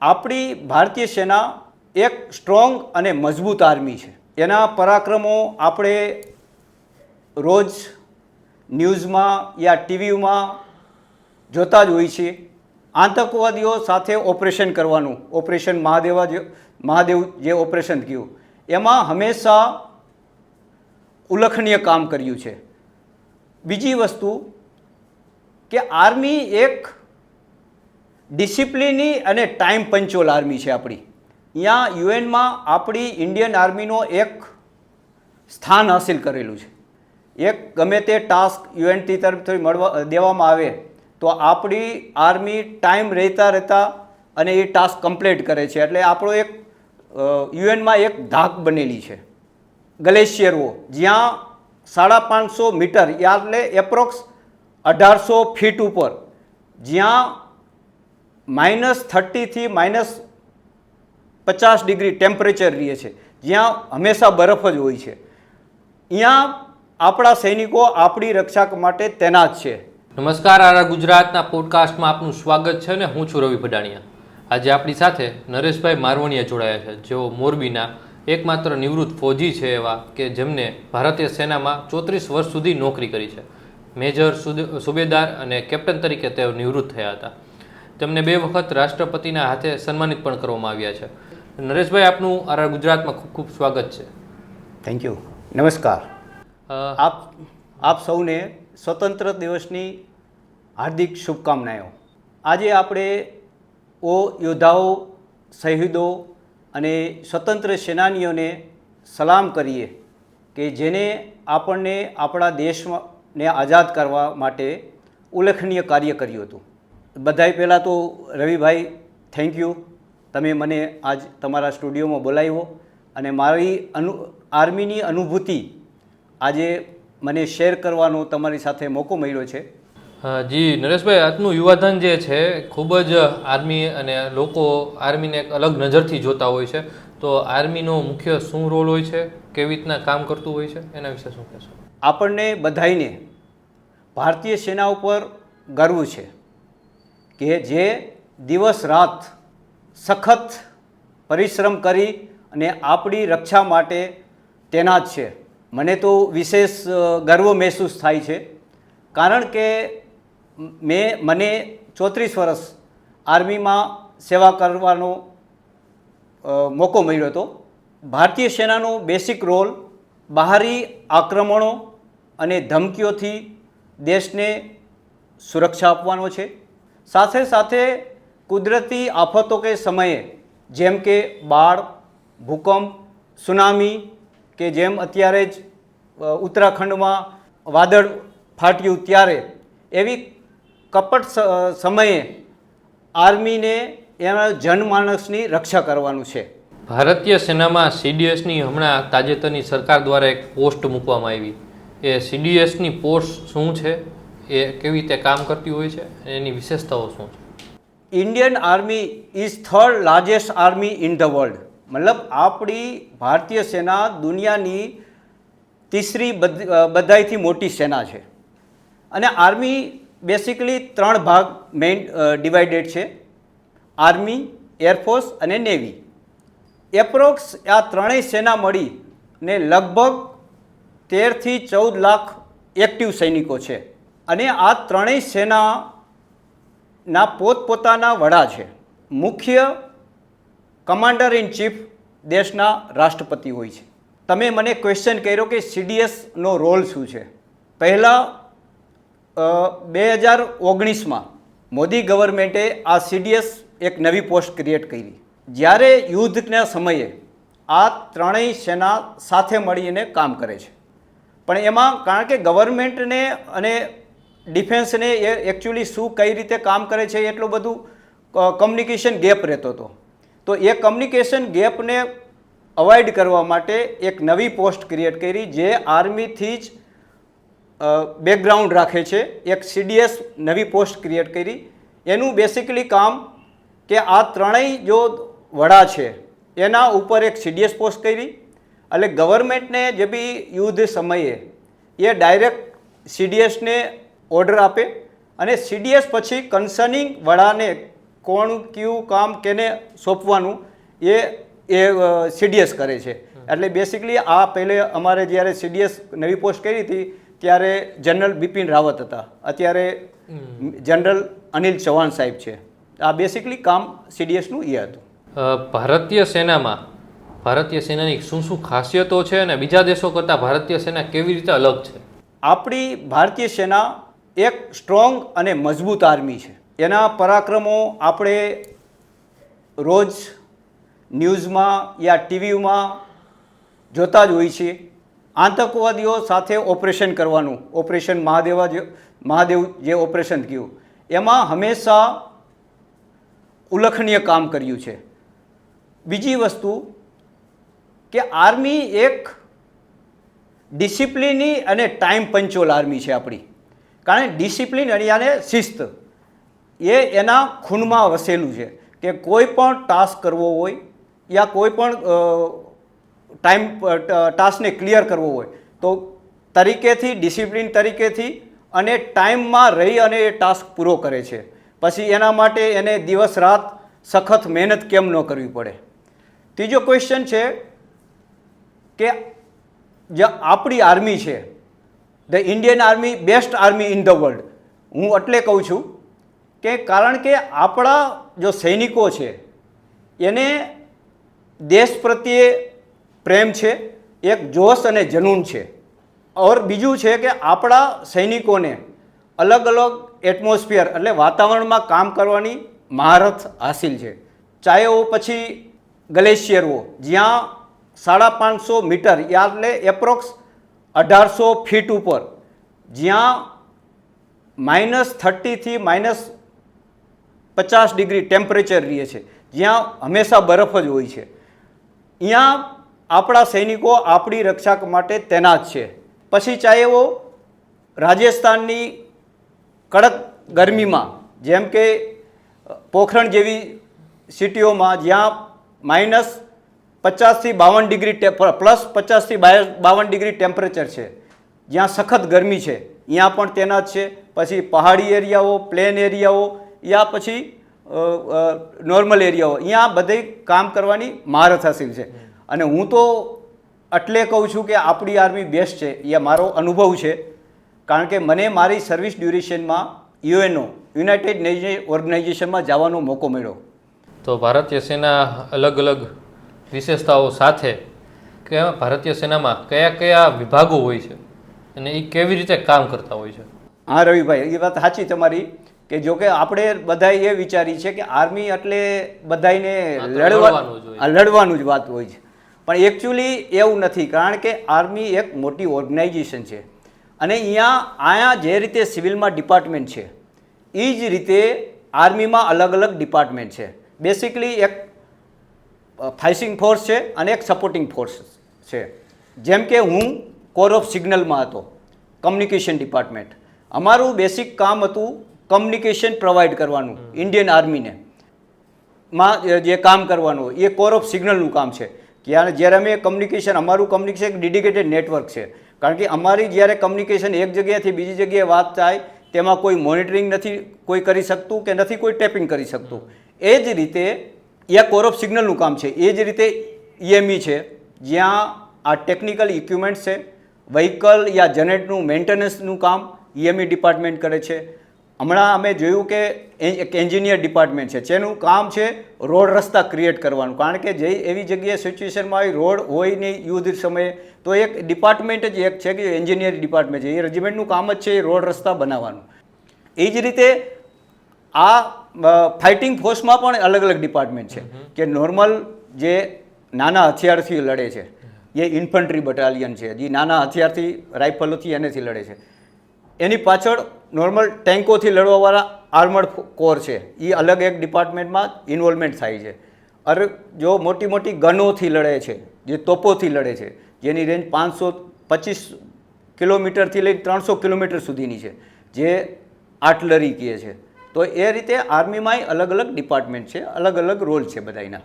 આપણી ભારતીય સેના એક સ્ટ્રોંગ અને મજબૂત આર્મી છે. એના પરાક્રમો આપણે રોજ ન્યૂઝમાં યા ટીવીમાં જોતા જ હોઈએ છીએ. આતંકવાદીઓ સાથે ઓપરેશન કરવાનું, ઓપરેશન મહાદેવા જે, મહાદેવ જે ઓપરેશન થયું, એમાં હંમેશા ઉલ્લેખનીય કામ કર્યું છે. બીજી વસ્તુ કે આર્મી એક ડિસિપ્લિની અને ટાઈમ પંચોલ આર્મી છે આપણી. અહીંયા યુએનમાં આપણી ઇન્ડિયન આર્મીનો એક સ્થાન હાસિલ કરેલું છે. એક ગમે તે ટાસ્ક યુએનટી તરફથી મળવા, દેવામાં આવે, તો આપણી આર્મી ટાઈમ રહેતા રહેતા અને એ ટાસ્ક કમ્પ્લીટ કરે છે. એટલે આપણો એક યુએનમાં એક ધાક બનેલી છે. ગ્લેશિયરો જ્યાં સાડા પાંચસો મીટર એટલે એપ્રોક્સ અઢારસો ફીટ ઉપર, જ્યાં માઇનસ થર્ટીથી માઇનસ પચાસ ડિગ્રી ટેમ્પરેચર રહે છે. જ્યાં હંમેશા બરફ જ હોય છે. અહીંયા આપણા સૈનિકો આપણી રક્ષા માટે તૈનાત છે. નમસ્કાર, આરા ગુજરાતના પોડકાસ્ટમાં આપનું સ્વાગત છે અને હું છું રવિ ભડાણિયા. આજે આપણી સાથે નરેશભાઈ મારવણીયા જોડાયા છે. જેઓ મોરબીના એકમાત્ર નિવૃત્ત ફોજી છે એવા કે જેમને ભારતીય સેનામાં ચોત્રીસ વર્ષ સુધી નોકરી કરી છે. મેજર સુબેદાર અને કેપ્ટન તરીકે તેઓ નિવૃત્ત થયા હતા. તેમને બે વખત રાષ્ટ્રપતિના હાથે સન્માનિત પણ કરવામાં આવ્યા છે. નરેશભાઈ આપનું આરા ગુજરાતમાં ખૂબ ખૂબ સ્વાગત છે. થેન્ક યુ નમસ્કાર. આપ આપ સૌને સ્વતંત્ર દિવસની હાર્દિક શુભકામનાઓ. આજે આપણે ઓ યોદ્ધાઓ શહીદો અને સ્વતંત્ર સેનાનીઓને સલામ કરીએ કે જેને આપણને આપણા દેશને આઝાદ કરવા માટે ઉલ્લેખનીય કાર્ય કર્યું હતું. બધાય પહેલાં તો રવિભાઈ થેન્ક યુ તમે મને આજ તમારા સ્ટુડિયોમાં બોલાવ્યો અને મારી અનુ આર્મીની અનુભૂતિ આજે મને શેર કરવાનો તમારી સાથે મોકો મળ્યો છે. જી નરેશભાઈ આજનું યુવાધન જે છે ખૂબ જ આર્મી અને લોકો આર્મીને એક અલગ નજરથી જોતા હોય છે. તો આર્મીનો મુખ્ય શું રોલ હોય છે કેવી રીતના કામ કરતું હોય છે એના વિશે શું કહેશો? આપણને બધાઈને ભારતીય સેના ઉપર ગર્વ છે. કે જે દિવસ રાત સખત પરિશ્રમ કરી અને આપણી રક્ષા માટે તેના જ છે. મને તો વિશેષ ગર્વ મહેસૂસ થાય છે. કારણ કે મેં, મને ચોત્રીસ વર્ષ આર્મીમાં સેવા કરવાનો મોકો મળ્યો હતો. ભારતીય સેનાનો બેસિક રોલ બહારી આક્રમણો અને ધમકીઓથી દેશને સુરક્ષા આપવાનો છે. સાથે સાથે કુદરતી આફતો કે સમયે, જેમ કે બાળ, ભૂકંપ, સુનામી, કે જેમ અત્યારે જ ઉત્તરાખંડમાં વાદળ ફાટ્યું ત્યારે, એવી કપટ સમયે આર્મીને એના જનમાનસની રક્ષા કરવાનું છે. ભારતીય સેનામાં સીડીએસની હમણાં તાજેતરની સરકાર દ્વારા એક પોસ્ટ મૂકવામાં આવી. એ સીડીએસની પોસ્ટ શું છે? એ કેવી રીતે કામ કરતી હોય છે એની વિશેષતાઓ શું છે? Indian army is third largest army in the world. મતલબ આપણી ભારતીય સેના દુનિયાની તીસરી બધ- બધાયથી મોટી સેના છે. અને આર્મી બેસિકલી ત્રણ ભાગ મેઇન ડિવાઇડેડ છે. આર્મી, એરફોર્સ અને નેવી. એપ્રોક્સ આ ત્રણેય સેના મળી ને લગભગ તેરથી ચૌદ લાખ એક્ટિવ સૈનિકો છે. અને આ ત્રણેય સેનાના પોતપોતાના વડા છે. મુખ્ય કમાન્ડર ઇન ચીફ દેશના રાષ્ટ્રપતિ હોય છે. તમે મને ક્વેશ્ચન કર્યો કે સીડીએસનો રોલ શું છે? પહેલાં બે હજાર ઓગણીસમાં મોદી ગવર્મેન્ટે આ સીડીએસ એક નવી પોસ્ટ ક્રિએટ કરી. જ્યારે યુદ્ધના સમયે આ ત્રણેય સેના સાથે મળીને કામ કરે છે. પણ એમાં કારણ કે ગવર્મેન્ટને અને ડિફેન્સને એ એકચ્યુઅલી શું કઈ રીતે કામ કરે છે એટલું બધું કમ્યુનિકેશન ગેપ રહેતો હતો. તો એ કમ્યુનિકેશન ગેપને અવોઇડ કરવા માટે એક નવી પોસ્ટ ક્રિએટ કરી જે આર્મીથી જ બેકગ્રાઉન્ડ રાખે છે. એક સીડીએસ નવી પોસ્ટ ક્રિએટ કરી. એનું બેસિકલી કામ કે આ ત્રણેય જો વડા છે, એના ઉપર એક સીડીએસ પોસ્ટ કરી. એટલે ગવર્મેન્ટને જે બી યુદ્ધ સમયે એ ડાયરેક્ટ સીડીએસને ઓર્ડર આપે અને સીડીએસ પછી કન્સર્નિંગ વડાને કોણ કયું કામ કેને સોંપવાનું એ એ સીડીએસ કરે છે. એટલે બેસિકલી આ પહેલે અમારે જ્યારે સીડીએસ નવી પોસ્ટ કરી હતી ત્યારે જનરલ બિપિન રાવત હતા. અત્યારે જનરલ અનિલ ચૌહાણ સાહેબ છે. આ બેસિકલી કામ સીડીએસનું એ હતું. ભારતીય સેનામાં ભારતીય સેનાની શું શું ખાસિયતો છે અને બીજા દેશો કરતાં ભારતીય સેના કેવી રીતે અલગ છે? આપણી ભારતીય સેના એક સ્ટ્રોંગ અને મજબૂત આર્મી છે. એના પરાક્રમો આપણે રોજ ન્યૂઝમાં યા ટીવીમાં જોતા જ હોય છીએ. આતંકવાદીઓ સાથે ઓપરેશન કરવાનું, ઓપરેશન મહાદેવા જે, મહાદેવ જે ઓપરેશન થયું, એમાં હંમેશા ઉલ્લેખનીય કામ કર્યું છે. બીજી વસ્તુ કે આર્મી એક ડિસિપ્લિની અને ટાઈમ પંચોલ આર્મી છે આપણી. કારણ ડિસિપ્લિન અને શિસ્ત. એ એના ખૂનમાં વસેલું છે કે કોઈ પણ ટાસ્ક કરવો હોય યા કોઈ પણ ટાઈમ ટાસ્કને ક્લિયર કરવો હોય, તો તરીકેથી, ડિસિપ્લિન તરીકેથી અને ટાઈમમાં રહી અને એ ટાસ્ક પૂરો કરે છે. પછી એના માટે એને દિવસ રાત સખત મહેનત કેમ ન કરવી પડે? ત્રીજો ક્વેશ્ચન છે કે જે આપણી આર્મી છે the Indian army best army in the world હું એટલે કહું છું કે કારણ કે આપણા જો સૈનિકો છે, એને દેશ પ્રત્યે પ્રેમ છે, એક જોશ અને જનૂન છે. ઓર બીજું છે કે આપણા સૈનિકોને અલગ અલગ એટમોસ્ફિયર એટલે વાતાવરણમાં કામ કરવાની મહારથ હાસિલ છે. ચાહે પછી ગ્લેશિયર હો જ્યાં સાડા પાંચસો મીટર એટલે એપ્રોક્સ અઢારસો ફીટ ઉપર. જ્યાં માઇનસ થર્ટીથી માઇનસ પચાસ ડિગ્રી ટેમ્પરેચર રહે છે. જ્યાં હંમેશા બરફ જ હોય છે. અહીંયા આપણા સૈનિકો આપણી રક્ષા માટે તૈનાત છે. પછી ચાહે એવો રાજસ્થાનની કડક ગરમીમાં, જેમ કે પોખરણ જેવી સિટીઓમાં જ્યાં માઇનસ પચાસથી બાવન ડિગ્રી પ્લસ પચાસથી બાવન ડિગ્રી ટેમ્પરેચર છે. જ્યાં સખત ગરમી છે. ત્યાં પણ તેના છે. પછી પહાડી એરિયાઓ, પ્લેન એરિયાઓ, યા પછી નોર્મલ એરિયાઓ. અહીંયા બધે કામ કરવાની મહારથ હાસિલ છે. અને હું તો એટલે કહું છું કે આપણી આર્મી બેસ્ટ છે. એ મારો અનુભવ છે. કારણ કે મને મારી સર્વિસ ડ્યુરેશનમાં યુએનઓ, યુનાઇટેડ નેશન ઓર્ગેનાઇઝેશનમાં જવાનો મોકો મળ્યો. તો ભારતીય સેના અલગ અલગ વિશેષતાઓ સાથે કે ભારતીય સેનામાં કયા કયા વિભાગો હોય છે અને એ કેવી રીતે કામ કરતા હોય છે? હા રવિભાઈ એ વાત સાચી તમારી કે જો કે આપણે બધા એ વિચારી છે કે આર્મી એટલે બધાને લડવાનું લડવાનું જ વાત હોય છે. પણ એકચ્યુઅલી એવું નથી કારણ કે આર્મી એક મોટી ઓર્ગેનાઇઝેશન છે. અને અહીંયા અહીંયા જે રીતે સિવિલમાં ડિપાર્ટમેન્ટ છે એ જ રીતે આર્મીમાં અલગ અલગ ડિપાર્ટમેન્ટ છે. બેસિકલી એક ફાઇસિંગ ફોર્સ છે અને એક સપોર્ટિંગ ફોર્સ છે. જેમ કે હું કોર ઓફ સિગ્નલમાં હતો કમ્યુનિકેશન ડિપાર્ટમેન્ટ. અમારું બેસિક કામ હતું કમ્યુનિકેશન પ્રોવાઈડ કરવાનું ઇન્ડિયન આર્મીને. માં જે કામ કરવાનું એ કોર ઓફ સિગ્નલનું કામ છે. ત્યારે જ્યારે અમે કમ્યુનિકેશન અમારું કમ્યુનિકેશન એક ડેડિકેટેડ નેટવર્ક છે. કારણ કે અમારી જ્યારે કમ્યુનિકેશન એક જગ્યાએથી બીજી જગ્યાએ વાત થાય તેમાં કોઈ મોનિટરિંગ નથી કોઈ કરી શકતું કે નથી કોઈ ટેપિંગ કરી શકતું. એ જ રીતે એ કોર સિગ્નલનું કામ છે. એ જ રીતે ઈએમઈ છે. જ્યાં આ ટેકનિકલ ઇક્વિપમેન્ટ છે વ્હીકલ યા જનરેટનું મેન્ટેનન્સનું કામ ઈએમઈ ડિપાર્ટમેન્ટ કરે છે. હમણાં અમે જોયું કે એક એન્જિનિયર ડિપાર્ટમેન્ટ છે. જેનું કામ છે રોડ રસ્તા ક્રિએટ કરવાનું. કારણ કે જે એવી જગ્યાએ સિચ્યુએશનમાં હોય રોડ હોય નહીં યુદ્ધ સમયે, તો એક ડિપાર્ટમેન્ટ જ એક છે કે એન્જિનિયર ડિપાર્ટમેન્ટ છે. એ રેજિમેન્ટનું કામ જ છે રોડ રસ્તા બનાવવાનું. એ જ રીતે આ ફાઇટિંગ ફોર્સમાં પણ અલગ અલગ ડિપાર્ટમેન્ટ છે. કે નોર્મલ જે નાના હથિયારથી લડે છે એ ઇન્ફન્ટ્રી બટાલિયન છે જે નાના હથિયારથી રાઇફલોથી એનેથી લડે છે. એની પાછળ નોર્મલ ટેન્કોથી લડવાવાળા આર્મડ કોર છે. એ અલગ એક ડિપાર્ટમેન્ટમાં ઇન્વોલ્વમેન્ટ થાય છે. અરે જો મોટી મોટી ગનોથી લડે છે જે તોપોથી લડે છે જેની રેન્જ પાંચસો પચીસ કિલોમીટરથી લઈને ત્રણસો કિલોમીટર સુધીની છે જે આર્ટલરી કહે છે. તો એ રીતે આર્મીમાંય અલગ અલગ ડિપાર્ટમેન્ટ છે અલગ અલગ રોલ છે બધાના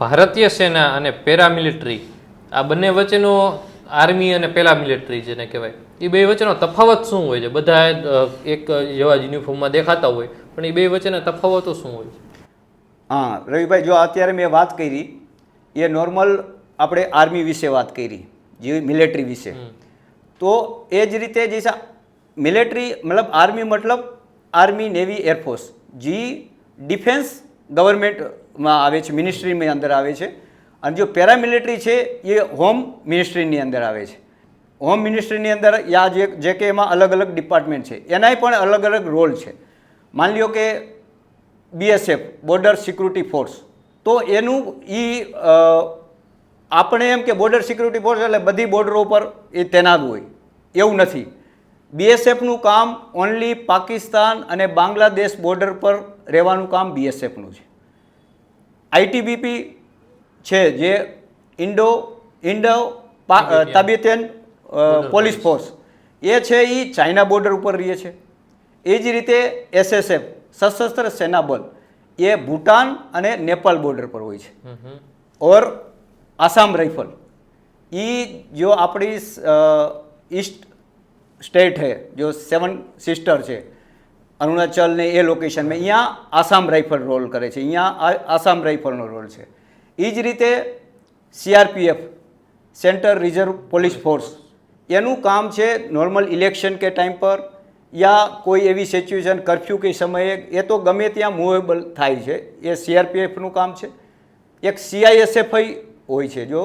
ભારતીય સેના અને પેરામિલિટરી આ બંને વચ્ચેનો આર્મી અને પેરામિલિટરી જેને કહેવાય એ બે વચ્ચેનો તફાવત શું હોય છે? બધા એક જેવા જ યુનિફોર્મમાં દેખાતા હોય પણ એ બે વચ્ચેના તફાવતો શું હોય છે? હા રવિભાઈ જો અત્યારે મેં વાત કરી એ નોર્મલ આપણે આર્મી વિશે વાત કરી જે મિલિટરી વિશે. તો એ જ રીતે જે મિલિટરી મતલબ આર્મી મતલબ આર્મી, નેવી એરફોર્સ જી ડિફેન્સ ગવર્મેન્ટમાં આવે છે, મિનિસ્ટ્રીની અંદર આવે છે. અને જો પેરામિલિટરી છે, એ હોમ મિનિસ્ટ્રીની અંદર આવે છે. હોમ મિનિસ્ટ્રીની અંદર યા જે જે કે એમાં અલગ અલગ ડિપાર્ટમેન્ટ છે. એનાય પણ અલગ અલગ રોલ છે. માની લ્યો કે બીએસએફ બોર્ડર સિક્યુરિટી ફોર્સ, તો એનું એ આપણે એમ કે બોર્ડર સિક્યુરિટી ફોર્સ એટલે બધી બોર્ડરો પર એ તૈનાત હોય. એવું નથી. બીએસએફનું કામ ઓનલી પાકિસ્તાન અને બાંગ્લાદેશ બોર્ડર પર રહેવાનું કામ બીએસએફનું છે. આઈટીબીપી છે જે Indo Indo Tibetan police force એ છે એ ચાઇના બોર્ડર ઉપર રહીએ છે. એ જ રીતે એસએસએફ સશસ્ત્ર સેના બળ એ ભૂટાન અને નેપાળ બોર્ડર પર હોય છે. ઓર આસામ રાઇફલ એ જો આપણી ઈસ્ટ સ્ટેટ है जो સેવન સિસ્ટર છે. અરુણાચલ ને એ લોકેશનમાં અહીંયા આસામ રાઇફલ રોલ કરે છે. અહીંયા આસામ રાઇફલનો રોલ છે. એ જ રીતે CRPF centre reserve police force એનું કામ છે નોર્મલ ઇલેક્શન કે ટાઈમ પર યા કોઈ એવી સિચ્યુએશન કરફ્યુ કે સમયે, એ તો ગમે ત્યાં મૂવેબલ થાય છે. એ સીઆરપીએફનું કામ છે. એક સીઆઈએસએફઆઈ હોય છે, જો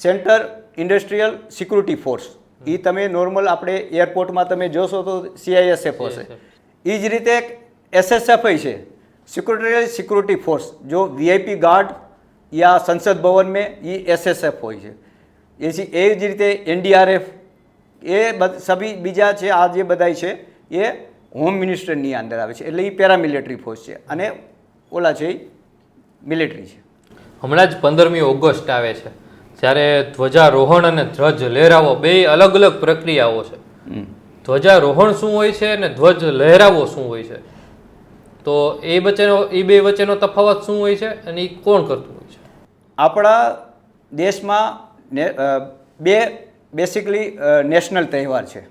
સેન્ટર ઇન્ડસ્ટ્રીયલ સિક્યુરિટી ફોર્સ એ તમે નોર્મલ આપણે એરપોર્ટમાં તમે જોશો તો સીઆઈએસએફ હશે. એ જ રીતે એક એસએસએફઆઈ છે. સિક્યુરિટી સિક્યુરિટી ફોર્સ જો વીઆઈપી ગાર્ડ યા સંસદ ભવન મેં એ એસએસએફ હોય છે. એ એ જ રીતે એનડીઆરએફ એ બધ- સભી બીજા છે આ જે બધાય છે એ હોમ મિનિસ્ટરની અંદર આવે છે. એટલે એ પેરામિલિટરી ફોર્સ છે. અને ઓલા છે એ મિલિટરી છે. હમણાં જ પંદરમી ઓગસ્ટ આવે છે. જ્યારે ધ્વજારોહણ અને ધ્વજ લહેરાવો બે અલગ અલગ પ્રક્રિયાઓ છે. ધ્વજારોહણ શું હોય છે અને ધ્વજ લહેરાવો શું હોય છે? તો એ વચ્ચેનો એ બે વચ્ચેનો તફાવત શું હોય છે અને એ કોણ કરતું હોય છે? આપણા દેશમાં બે બેસિકલી નેશનલ તહેવાર છે.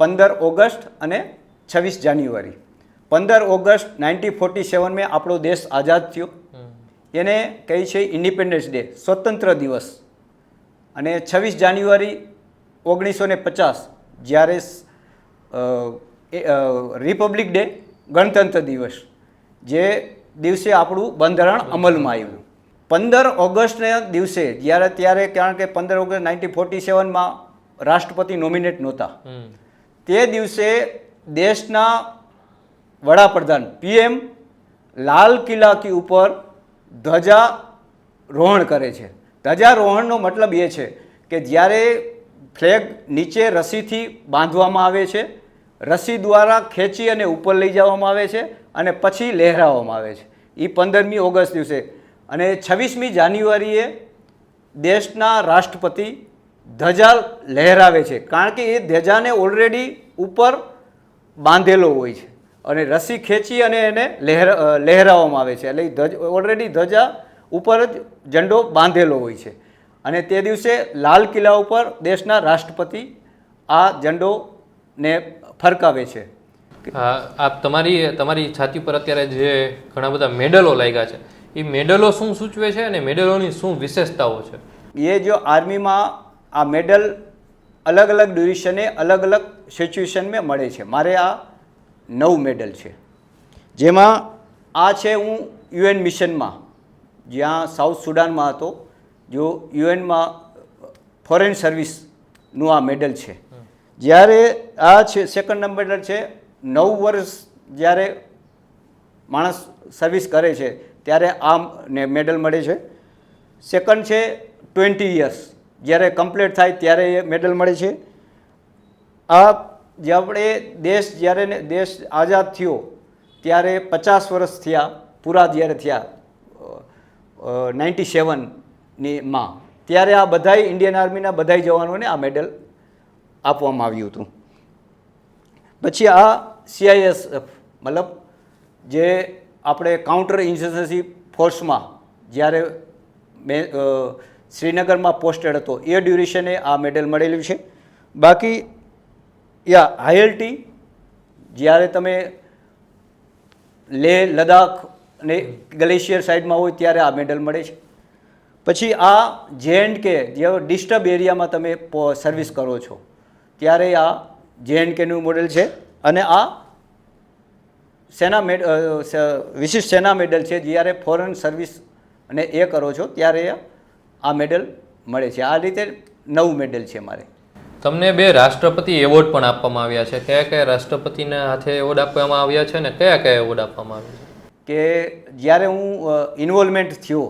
પંદર ઓગસ્ટ અને છવ્વીસ જાન્યુઆરી. પંદર ઓગસ્ટ નાઇન્ટીન ફોર્ટી સેવનમાં આપણો દેશ આઝાદ થયો. એને કહે છે ઇન્ડિપેન્ડન્સ ડે સ્વતંત્ર દિવસ. અને છવ્વીસ જાન્યુઆરી ઓગણીસો ને પચાસ જ્યારે રિપબ્લિક ડે ગણતંત્ર દિવસ જે દિવસે આપણું બંધારણ અમલમાં આવ્યું. પંદર ઓગસ્ટના દિવસે જ્યારે ત્યારે કારણ કે પંદર ઓગસ્ટ નાઇન્ટીન ફોર્ટી સેવનમાં રાષ્ટ્રપતિ નોમિનેટ નહોતા. તે દિવસે દેશના વડાપ્રધાન પીએમ લાલ કિલ્લા કી ઉપર ધ્વજારોહણ કરે છે. ધ્વજારોહણનો મતલબ એ છે કે જ્યારે ફ્લેગ નીચે રસીથી બાંધવામાં આવે છે, રસી દ્વારા ખેંચી અને ઉપર લઈ જવામાં આવે છે અને પછી લહેરાવવામાં આવે છે. એ પંદરમી ઓગસ્ટ દિવસે. અને છવ્વીસમી જાન્યુઆરીએ દેશના રાષ્ટ્રપતિ ધજા લહેરાવે છે. કારણ કે એ ધજાને ઓલરેડી ઉપર બાંધેલો હોય છે. અને રસી ખેંચી અને એને લહેર લહેરાવવામાં આવે છે. એટલે ધજ ઓલરેડી ધજા ઉપર જ ઝંડો બાંધેલો હોય છે. અને તે દિવસે લાલ કિલ્લા ઉપર દેશના રાષ્ટ્રપતિ આ ઝંડોને ફરકાવે છે. આપ તમારી તમારી છાતી પર અત્યારે જે ઘણા બધા મેડલો લાગ્યા છે એ મેડલો શું સૂચવે છે અને મેડલોની શું વિશેષતાઓ છે? એ જો આર્મીમાં આ મેડલ અલગ અલગ ડ્યુરેશને અલગ અલગ સિચ્યુએશનમાં મળે છે. મારે આ નવ મેડલ છે. જેમાં આ છે હું યુએન મિશનમાં જ્યાં સાઉથ સુડાનમાં હતો જો યુએનમાં ફોરેન સર્વિસનું આ મેડલ છે. જ્યારે આ છે સેકન્ડ નંબર છે નવ વર્ષ જ્યારે માણસ સર્વિસ કરે છે ત્યારે આ ને મેડલ મળે છે. સેકન્ડ છે ટ્વેન્ટી યર્સ જ્યારે કમ્પ્લીટ થાય ત્યારે એ મેડલ મળે છે. આ જે આપણે દેશ જ્યારે દેશ આઝાદ થયો, ત્યારે પચાસ વર્ષ થયા, પૂરા જ્યારે થયા નાઇન્ટી સેવનની માં, ત્યારે આ બધાય ઇન્ડિયન આર્મીના બધાય જવાનોને આ મેડલ આપવામાં આવ્યું હતું. પછી આ સીઆઈએસએફ મતલબ જે આપણે કાઉન્ટર ઇન્સર્જન્સી ફોર્સમાં જ્યારે મેં શ્રીનગરમાં પોસ્ટેડ હતો, એ ડ્યુરેશને આ મેડલ મળેલું છે. બાકી યા આઈએલટી જ્યારે તમે લેહ, લદ્દાખ અને ગ્લેશિયર સાઈડમાં હોય ત્યારે આ મેડલ મળે છે. પછી આ જે એન્ડ કે, જે ડિસ્ટર્બ એરિયામાં તમે સર્વિસ કરો છો, ત્યારે આ જે એન્ડ કેનું મોડેલ છે અને આ સેના મેડ વિશિષ્ટ સેના મેડલ છે. જ્યારે ફોરેન સર્વિસ અને એ કરો છો, ત્યારે આ મેડલ મળે છે. આ રીતે નવું મેડલ છે મારે. તમને બે રાષ્ટ્રપતિ એવોર્ડ પણ આપવામાં આવ્યા છે. કયા કયા રાષ્ટ્રપતિના હાથે એવોર્ડ આપવામાં આવ્યા છે ને કયા કયા એવોર્ડ આપવામાં આવ્યા કે જ્યારે હું ઇન્વોલ્વમેન્ટ થયો,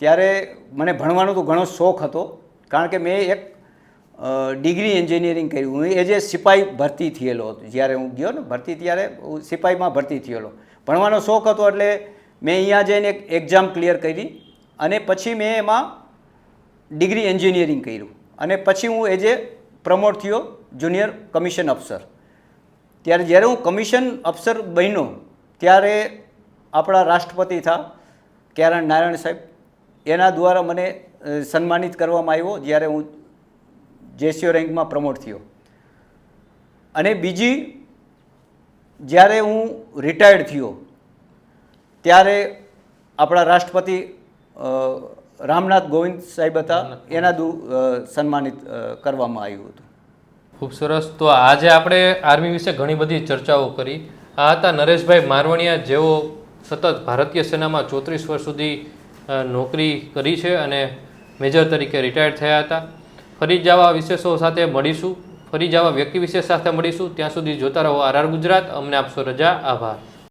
ત્યારે મને ભણવાનો તો ઘણો શોખ હતો. કારણ કે મેં એક ડિગ્રી એન્જિનિયરિંગ કર્યું. હું એજ એ સિપાઈ ભરતી થયેલો હતો. જ્યારે હું ગયો ને ભરતી ત્યારે હું સિપાઈમાં ભરતી થયેલો. ભણવાનો શોખ હતો એટલે મેં અહીંયા જઈને એક એક્ઝામ ક્લિયર કરી અને પછી મેં એમાં ડિગ્રી એન્જિનિયરિંગ કર્યું. અને પછી હું એજ એ પ્રમોટ થયો જુનિયર કમિશન અફસર. ત્યારે જ્યારે હું કમિશન અફસર બન્યો, ત્યારે આપણા રાષ્ટ્રપતિ થા કેરણ નારાયણ સાહેબ. એના દ્વારા મને સન્માનિત કરવામાં આવ્યો જ્યારે હું જેસીઓ રેન્કમાં પ્રમોટ થયો. અને બીજી, જ્યારે હું રિટાયર્ડ થયો, ત્યારે આપણા રાષ્ટ્રપતિ રામનાથ ગોવિંદ સાહેબ હતા એના સન્માનિત કરવામાં આવ્યું હતું. ખૂબ સરસ. તો આજે આપણે આર્મી વિશે ઘણી બધી ચર્ચાઓ કરી. આ હતા નરેશભાઈ મારવણિયા જેઓ સતત ભારતીય સેનામાં ચોત્રીસ વર્ષ સુધી નોકરી કરી છે અને મેજર તરીકે રિટાયર્ડ થયા હતા. ફરી જ આવા વિશેષો સાથે મળીશું. ફરી જ આવા વ્યક્તિ વિશેષ સાથે મળીશું. ત્યાં સુધી જોતા રહો આરઆર ગુજરાત. અમને આપશો રજા. આભાર.